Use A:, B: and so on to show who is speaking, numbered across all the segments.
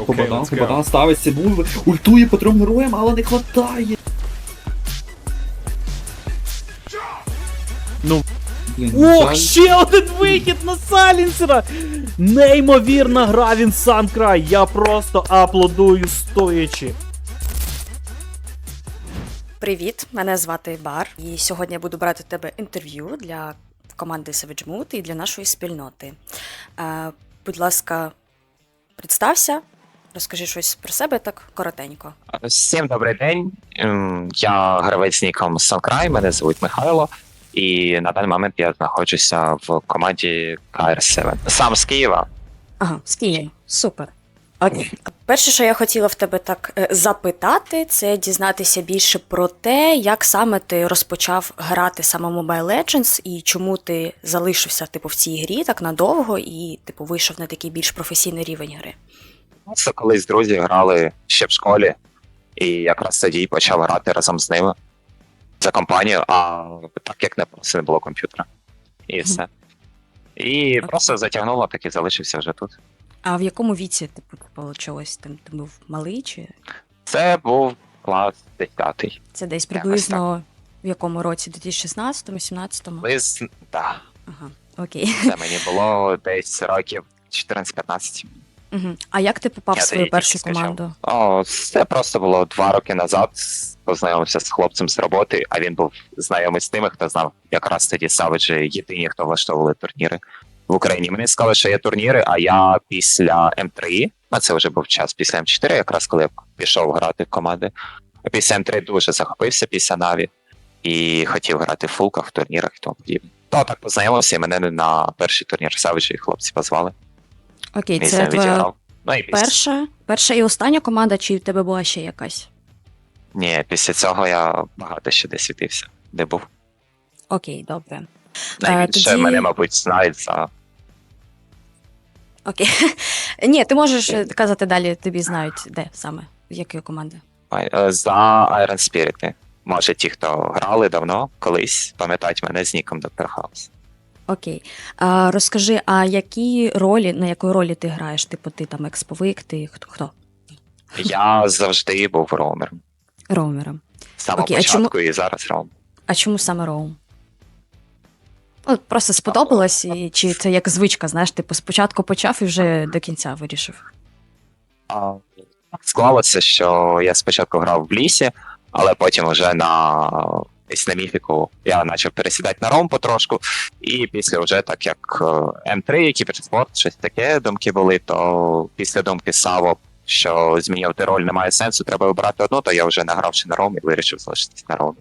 A: Let's go.
B: Побадан ставить Сибул, ультує по трьом героям, але не хватає.
A: Ну. Ох, ще один вихід на Салінсера! Неймовірна гра він сам край. Я просто аплодую стоячи.
C: Привіт, мене звати Бар, і сьогодні я буду брати у тебе інтерв'ю для команди Savage Mood і для нашої спільноти. Е, будь ласка, представся, розкажи щось про себе так коротенько.
D: Всім добрий день. Ем, Я гравець ніком Санкрай, мене звуть Михайло, і на даний момент я знаходжуся в команді KR7. Сам з Києва.
C: Ага, з Києва. Супер. Окей. Перше, що я хотіла в тебе так е, запитати, це дізнатися більше про те, як саме ти розпочав грати саме Mobile Legends і чому ти залишився типу в цій грі так надовго і типу вийшов на такий більш професійний рівень гри.
D: Це колись друзі грали ще в школі, і якраз тоді почав грати разом з ними за компанію, а так як не просто не було комп'ютера. І все. І просто затягнуло, так і залишився вже тут.
C: А в якому віці типу получилось? Там ти був малий чи
D: Це був клас 10.
C: це десь приблизно в якому році? 2016-му, 17-му?
D: Лист, так,
C: Ага, окей.
D: це мені було десь років 14-15.
C: Угу. А як ти попав в
D: Я
C: свою
D: тоді
C: першу
D: скачав.
C: команду?
D: О, це просто було два роки назад. Познайомився з хлопцем з роботи, а він був знайомий з тими, хто знав якраз тоді Савиджі єдині, хто влаштовували турніри в Україні. Мені сказали, що є турніри, а я після М3, а це вже був час після М4, якраз коли я пішов грати в команди. А Після М3 дуже захопився після Наві і хотів грати в фулках, в турнірах і тому подібне. То так познайомився, і мене на перший турнір Савиджі хлопці позвали.
C: Окей, це твоя
D: відіграв. Ну і після
C: перша, перша і остання команда, чи в тебе була ще якась?
D: Ні, після цього я багато ще де світився, де був.
C: Окей, добре.
D: Найбільше
C: тоді-
D: мене, мабуть, знають за
C: Окей. Ні, ти можеш е, казати далі, тобі знають, де саме, якої команди.
D: е, за Iron Spirit. Може, ті, хто грали давно, колись пам'ятають мене з ніком Доктор Хаус.
C: Окей. А, розкажи, а які ролі, на якої ролі ти граєш? Типу, ти там експовик, ти хто? хто?
D: Я завжди був роумером.
C: Роумером.
D: З самого
C: Окей, а
D: початку і зараз роум.
C: А чому саме роум? От просто сподобалось, і, чи це як звичка, знаєш, типу, спочатку почав і вже до кінця вирішив.
D: А, так Склалося, що я спочатку грав в лісі, але потім вже на десь на міфіку я почав пересідати на ром потрошку. І після вже так як е, М3, кіберспорт, щось таке думки були, то після думки Саво, що змінювати роль немає сенсу, треба обрати одну, то я вже награвши на ром і вирішив залишитись на ромі.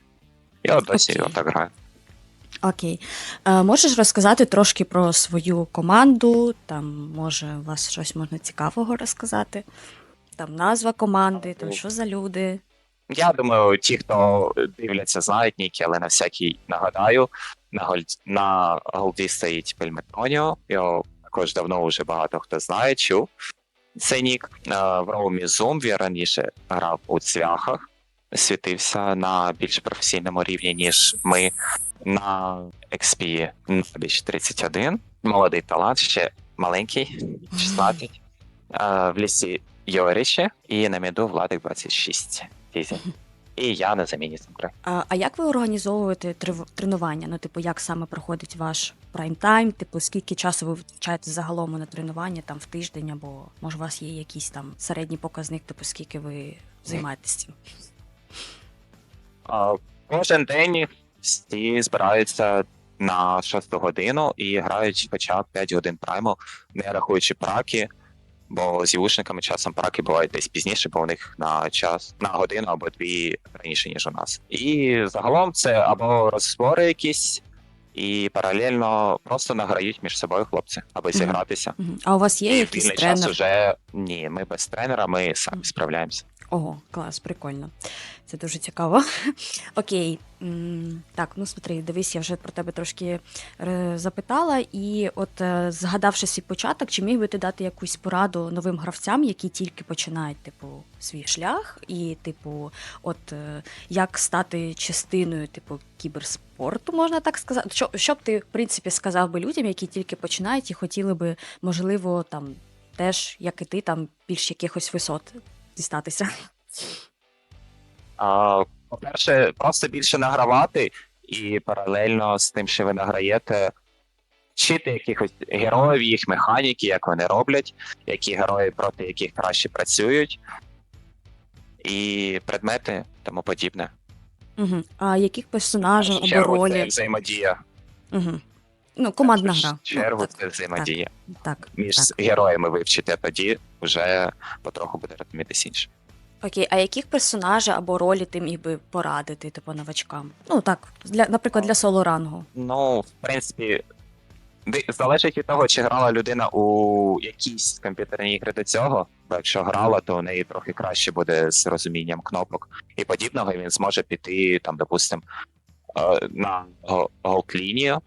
D: І от досі
C: Окей.
D: отак граю.
C: Окей. А, можеш розказати трошки про свою команду? Там, може, у вас щось можна цікавого розказати? Там назва команди, там що за люди.
D: Я думаю, ті, хто дивляться, знають ніки, але на всякий нагадаю, на гольд на голді стоїть Пельметоніо. Його також давно вже багато хто знає, чув. Цей нік Е, в роумі я раніше грав у цвяхах, світився на більш професійному рівні, ніж ми на XP більш 31. Молодий талант, ще маленький, 16. Е, В лісі Йоріші і на міду Владик 26. Тізі. І я на заміні Самкри.
C: А, а як ви організовуєте трив- тренування? Ну, типу, як саме проходить ваш прайм-тайм? Типу, скільки часу ви витрачаєте загалом на тренування там в тиждень, або може у вас є якийсь там середній показник, типу, скільки ви займаєтесь цим?
D: А, Кожен день всі збираються на 6 годину і грають хоча б 5 годин прайму, не рахуючи праки, бо з юшниками часом праки бувають десь пізніше, бо у них на час на годину або дві раніше, ніж у нас. І загалом це або розбори якісь, і паралельно просто награють між собою хлопці, аби зігратися.
C: А у вас є якийсь
D: вільний час уже ні, ми без тренера, ми самі справляємося.
C: Ого, клас, прикольно. Це дуже цікаво. Окей. Так, ну смотри, дивись, я вже про тебе трошки е, запитала, і от е, згадавши свій початок, чи міг би ти дати якусь пораду новим гравцям, які тільки починають, типу, свій шлях, і, типу, от е, як стати частиною, типу, кіберспорту, можна так сказати? Що, що б ти, в принципі, сказав би людям, які тільки починають і хотіли би, можливо, там теж, як і ти, там більш якихось висот дістатися.
D: А, по-перше, просто більше награвати, і паралельно з тим, що ви награєте, вчити якихось героїв, їх механіки, як вони роблять, які герої проти яких краще працюють, і предмети тому подібне.
C: Угу. А яких персонажів або ролі?
D: взаємодія.
C: Угу. Ну, командна
D: В
C: гра.
D: чергу
C: Ну,
D: це взаємодія.
C: так, так,
D: Між
C: так.
D: героями вивчити, а тоді вже потроху буде розумітись інше.
C: Окей, а яких персонажів або ролі ти міг би порадити, типу, новачкам? Ну так, для, наприклад, для соло рангу.
D: Ну, в принципі, залежить від того, чи грала людина у якійсь комп'ютерній ігри до цього. Бо якщо грала, то у неї трохи краще буде з розумінням кнопок і подібного, і він зможе піти, там, допустим, е, на го- голд-лінію.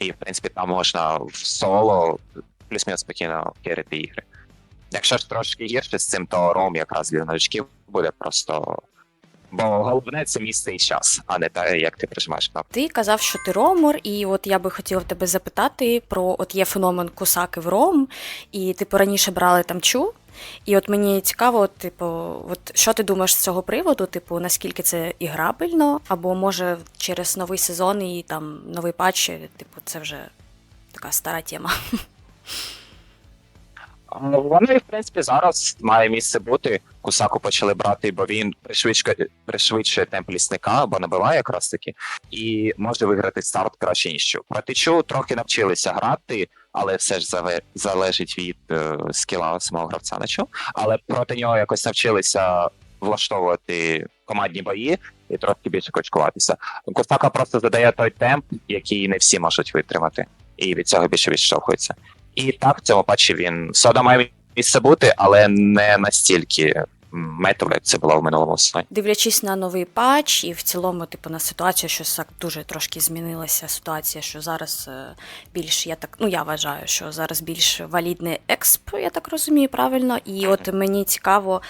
D: І, в принципі, там можна в соло плюс-мінус спокійно керити ігри. Якщо ж трошки гірше з цим, то ром якраз для новачків буде просто. Бо головне це місце і час, а не те, як ти прижимаєш кнопку.
C: Ти казав, що ти ромор, і от я би хотіла тебе запитати про от є феномен кусаки в ром, і типу раніше брали там чу. І от мені цікаво, типу, от що ти думаєш з цього приводу? Типу, наскільки це іграбельно, або може через новий сезон і там новий патч, типу, це вже така стара тема.
D: Вони, в принципі, зараз має місце бути. Кусаку почали брати, бо він пришвидшує, темп лісника, бо набиває якраз таки, і може виграти старт краще ніж Чу. Проти трохи навчилися грати, але все ж залежить від е, скіла самого гравця на Чу. Але проти нього якось навчилися влаштовувати командні бої і трохи більше кочкуватися. Кусака просто задає той темп, який не всі можуть витримати, і від цього більше відштовхується. І так, в цьому патчі він сода має місце бути, але не настільки м, метово, як це було в минулому сезоні.
C: Дивлячись на новий патч, і в цілому, типу, на ситуацію, що так дуже трошки змінилася ситуація, що зараз е, більш я так, ну я вважаю, що зараз більш валідний експ, я так розумію правильно. І от мені цікаво,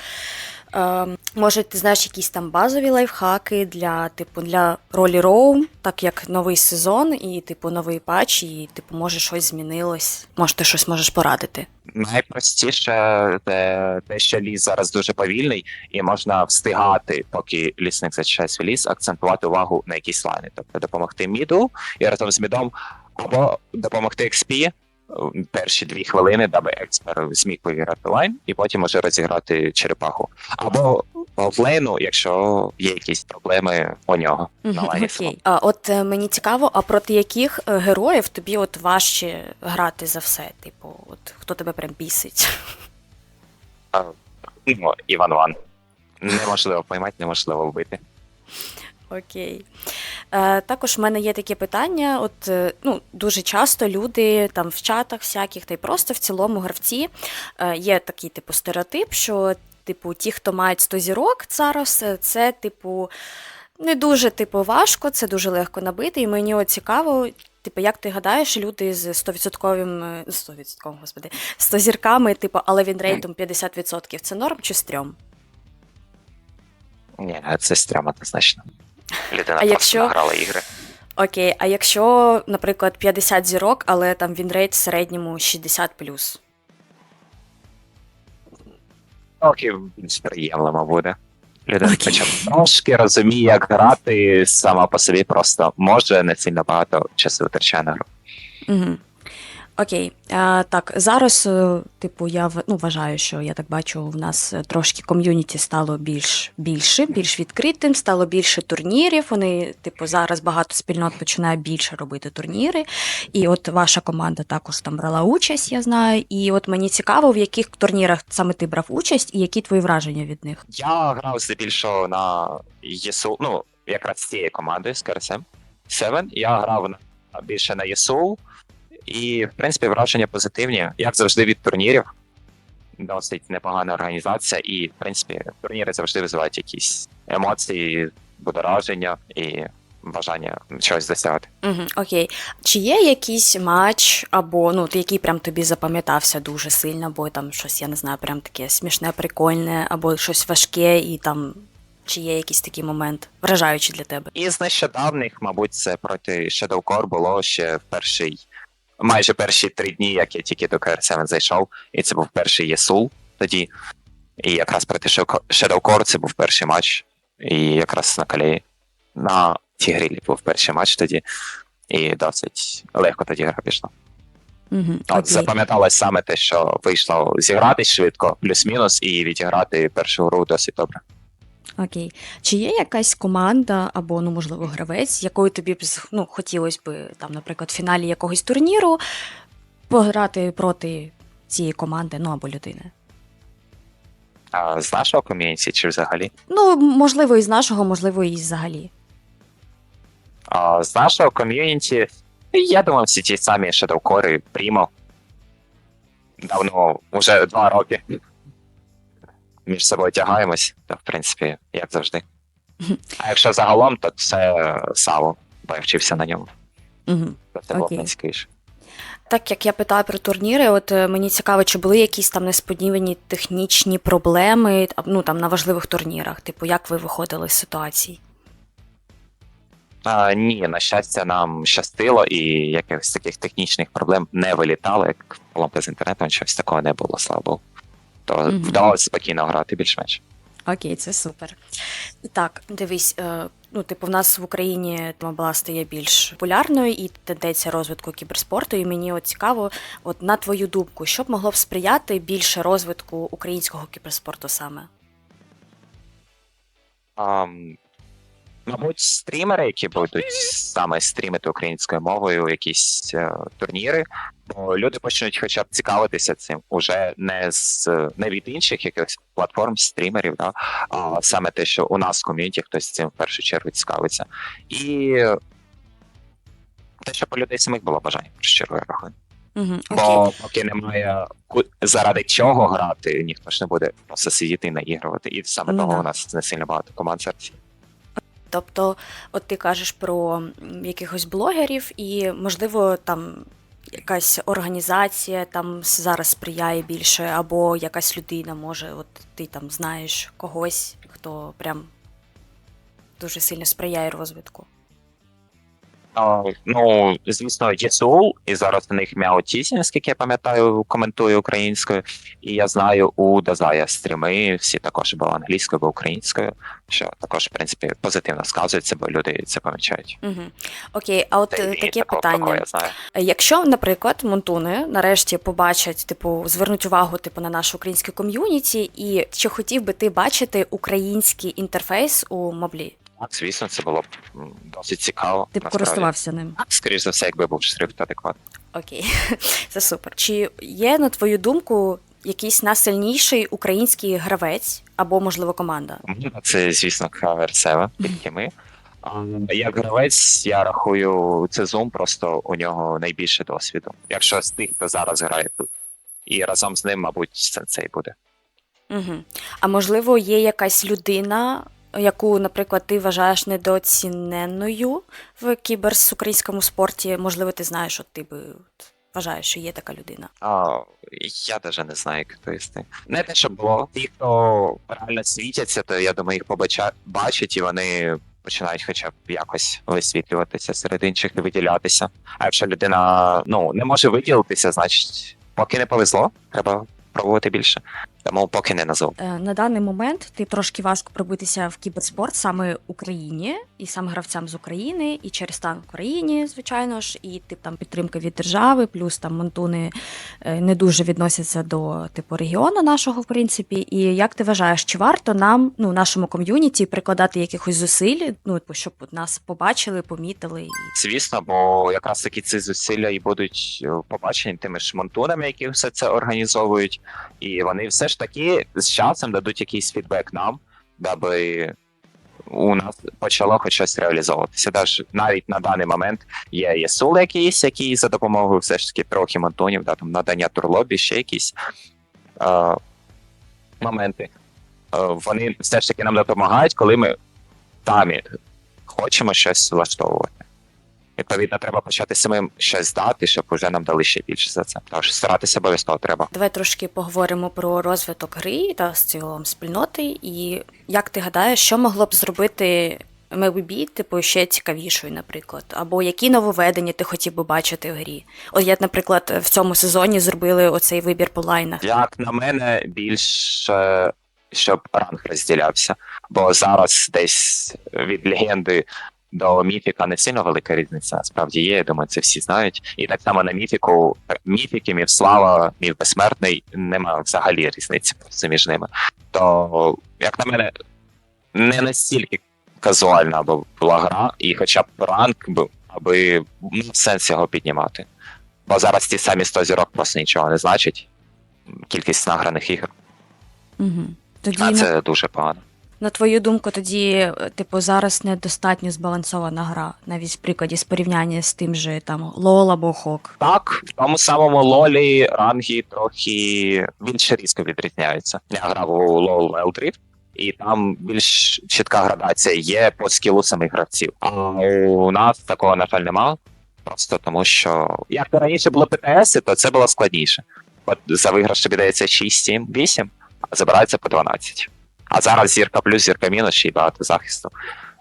C: може, ти знаєш якісь там базові лайфхаки для, типу, для ролі роум, так як новий сезон, і типу новий патч, і типу, може щось змінилось. Може, ти щось можеш порадити.
D: Найпростіше те, те, що ліс зараз дуже повільний, і можна встигати, поки лісник зачищає свій ліс, акцентувати увагу на якісь лайни. Тобто допомогти міду і разом з мідом, або допомогти XP в перші дві хвилини, даби експер зміг повіграти лайн, і потім може розіграти черепаху. Або офлейну, якщо є якісь проблеми у нього на лайні.
C: Окей. А от е, мені цікаво, а проти яких е, героїв тобі от важче грати за все? Типу, от хто тебе прям бісить?
D: Ну, Іван Ван. Неможливо поймати, неможливо вбити.
C: Окей. Е, також в мене є таке питання: от е, ну, дуже часто люди там в чатах всяких, та й просто в цілому гравці е, є такий типу стереотип, що типу ті, хто мають 100 зірок зараз, це типу. Не дуже типу важко, це дуже легко набити, і мені от цікаво, типу, як ти гадаєш, люди з 100%, е, 100%, господи, 100 зірками, типу, але він рейтом 50%, це норм чи стрьом?
D: Ні, це стрьом однозначно. Людина
C: А
D: просто
C: якщо-
D: награла ігри.
C: Окей, а якщо, наприклад, 50 зірок, але там він рейт в середньому 60
D: Трохи більш приємлемо буде. Людина
C: Окей.
D: хоча б трошки розуміє, як грати сама по собі, просто може не сильно багато часу витрачає на гру.
C: Угу. Окей, а, так зараз, е, типу, я ну, вважаю, що я так бачу, в нас е, трошки ком'юніті стало більш більше, більш відкритим, стало більше турнірів. Вони, типу, зараз багато спільнот починає більше робити турніри. І от ваша команда також там брала участь, я знаю. І от мені цікаво, в яких турнірах саме ти брав участь, і які твої враження від них.
D: Я грав здебільшого на ЄСУ, ну, якраз з цією командою з КРСМ 7. Я грав на, більше на ЄСУ, і, в принципі, враження позитивні, як завжди, від турнірів. Досить непогана організація, і, в принципі, турніри завжди визивають якісь емоції, будораження і бажання чогось досягати.
C: Угу, окей. Чи є якийсь матч, або ну, який прям тобі запам'ятався дуже сильно, або там щось, я не знаю, прям таке смішне, прикольне, або щось важке, і там чи є якийсь такий момент, вражаючий для тебе?
D: І з нещодавних, мабуть, це проти Shadow Core було ще в перший майже перші три дні, як я тільки до KR7 зайшов, і це був перший ЄСУЛ тоді. І якраз проти Shadow Shadowcore це був перший матч. І якраз на калії на Тігрілі був перший матч тоді. І досить легко тоді гра пішла.
C: Угу.
D: От запам'яталось саме те, що вийшло зіграти швидко, плюс-мінус, і відіграти першу гру досить добре.
C: Окей. Чи є якась команда або, ну, можливо, гравець, якою тобі б ну, хотілося б, там, наприклад, в фіналі якогось турніру пограти проти цієї команди, ну або людини?
D: А з нашого ком'юніті чи взагалі?
C: Ну, можливо, і з нашого, можливо, і взагалі.
D: А, з нашого ком'юніті, я думаю, всі ті самі Shadowcore, Primo. Давно, вже два роки. Між собою тягаємось, то в принципі, як завжди. А якщо загалом, то це Саво, бо я вчився на ньому. Це було
C: Окей. Так як я питаю про турніри, от е, мені цікаво, чи були якісь там несподівані технічні проблеми ну, там, на важливих турнірах? Типу, як ви виходили з ситуацій?
D: А, ні, на щастя, нам щастило, і якихось таких технічних проблем не вилітало, як поломка з інтернетом, щось такого не було, слава Богу. То
C: Мгм.
D: вдалося спокійно грати більш-менш.
C: Окей, це супер. Так, дивись, е, ну, типу, в нас в Україні мобла стає більш популярною і тенденція розвитку кіберспорту. І мені от цікаво, от на твою думку, що б могло б сприяти більше розвитку українського кіберспорту саме?
D: Ам, мабуть, стрімери, які будуть саме стрімити українською мовою, якісь е, турніри, бо люди почнуть хоча б цікавитися цим уже не з не від інших якихось платформ, стрімерів, да, а саме те, що у нас в ком'юніті хтось цим в першу чергу цікавиться. І те, щоб у людей самих було бажання, в першу чергу, я рахую.
C: Угу.
D: Бо поки немає заради чого грати, ніхто ж не буде просто сидіти і наігрувати. І саме
C: Ну
D: того
C: да.
D: у нас не сильно багато команд зараз.
C: Тобто, от ти кажеш про якихось блогерів, і можливо там якась організація там зараз сприяє більше, або якась людина може, от ти там знаєш когось, хто прям дуже сильно сприяє розвитку.
D: А, ну, звісно, ЄСУ, і зараз у них Мяутісі, наскільки я пам'ятаю, коментує українською. І я знаю, у Дазая стріми всі також або англійською, або українською, що також, в принципі, позитивно сказується, бо люди це помічають.
C: Угу. Окей, а от
D: Та
C: е, таке
D: такого- такого
C: питання.
D: я знаю.
C: Якщо, наприклад, монтуни нарешті побачать, типу, звернуть увагу типу, на наше українське ком'юніті, і чи хотів би ти бачити український інтерфейс у моблі?
D: Так, звісно, це було б досить цікаво.
C: Ти б
D: насправді.
C: користувався ним?
D: Так, скоріш за все, якби був шрифт адекватний.
C: Окей, це супер. Чи є, на твою думку, якийсь найсильніший український гравець або, можливо, команда?
D: Це, звісно, KR7, тільки ми. Як гравець, я рахую, це Zoom, просто у нього найбільше досвіду. Якщо з тих, хто зараз грає тут. І разом з ним, мабуть, сенсей буде.
C: Угу. А можливо, є якась людина, яку, наприклад, ти вважаєш недооціненною в кіберс-українському спорті? Можливо, ти знаєш, от ти би вважаєш, що є така людина.
D: А, я навіть не знаю, як то істи. Не те, щоб було. Ті, хто реально світяться, то я думаю, їх побача... бачать і вони починають хоча б якось висвітлюватися серед інших і виділятися. А якщо людина ну, не може виділитися, значить, поки не повезло, треба пробувати більше. Тому поки не назву.
C: Е, На даний момент ти трошки важко пробитися в кіберспорт саме Україні і саме гравцям з України, і через стан в Україні, звичайно ж, і тип там підтримка від держави, плюс там монтуни е, не дуже відносяться до типу регіону нашого, в принципі. І як ти вважаєш, чи варто нам, ну, нашому ком'юніті, прикладати якихось зусиль, ну типу, щоб нас побачили, помітили
D: Звісно, бо якраз таки ці зусилля і будуть е, побачені тими ж монтунами, які все це організовують, і вони все ж таки з часом дадуть якийсь фідбек нам, даби у нас почало хоч щось реалізовуватися. Даже навіть на даний момент є ЄСУЛ якийсь, який за допомогою все ж таки трохи монтунів, да, там надання турлобі, ще якісь е, моменти. Е, вони все ж таки нам допомагають, коли ми самі хочемо щось влаштовувати. Відповідно, треба почати самим щось дати, щоб вже нам дали ще більше за це. Тож старатися обов'язково треба.
C: Давай трошки поговоримо про розвиток гри та з цілом спільноти. І як ти гадаєш, що могло б зробити MLB, типу, ще цікавішою, наприклад? Або які нововведення ти хотів би бачити в грі? От як, наприклад, в цьому сезоні зробили оцей вибір по лайнах.
D: Як на мене, більше щоб ранг розділявся. Бо зараз десь від легенди до міфіка не сильно велика різниця. Насправді є, я думаю, це всі знають. І так само на міфіку міфіки, міф слава, міф безсмертний немає взагалі різниці просто між ними. То, як на мене, не настільки казуальна або була гра, і хоча б ранг був, аби мав сенс його піднімати. Бо зараз ті самі 100 зірок просто нічого не значить. Кількість награних ігор.
C: Угу. Тоді,
D: А
C: на,
D: це дуже погано.
C: На твою думку, тоді, е, типу, зараз недостатньо збалансована гра, навіть в прикладі з порівняння з тим же там Лол або Хок.
D: Так, в тому самому лолі ранги трохи більше різко відрізняються. Я грав у Wild Rift, і там більш чітка градація є по скілу самих гравців. А у нас такого, на жаль, нема. Просто тому, що як то раніше було ПТС, то це було складніше. От за виграш тобі дається 6, 7, 8, а забирається по 12. А зараз зірка плюс, зірка мінус, ще й багато захисту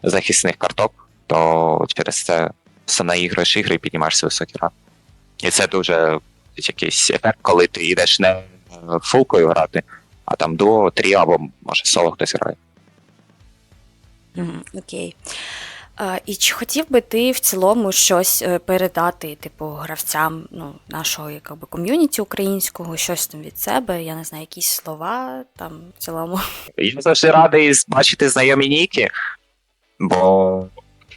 D: захисних карток, то через це все наіграєш ігри і піднімаєшся високі ранги. І це дуже якийсь ефект, коли ти йдеш не фулкою грати, а там дуо, трі або може соло хтось грає.
C: Окей. А, і чи хотів би ти в цілому щось е, передати, типу, гравцям ну, нашого якби, ком'юніті українського, щось там від себе, я не знаю, якісь слова там в цілому.
D: Я завжди радий бачити знайомі ніки, бо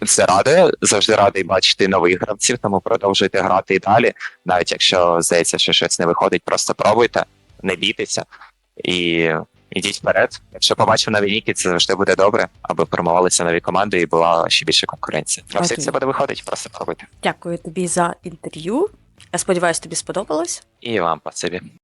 D: це радує, завжди радий бачити нових гравців, тому продовжуйте грати і далі. Навіть якщо здається, що щось не виходить, просто пробуйте, не бійтеся і ідіть вперед. Якщо побачив нові ніки, це завжди буде добре, аби формувалися нові команди і була ще більше конкуренція. На все це буде виходить, просто пробуйте.
C: Дякую тобі за інтерв'ю. Я сподіваюся, тобі сподобалось.
D: І вам спасибі.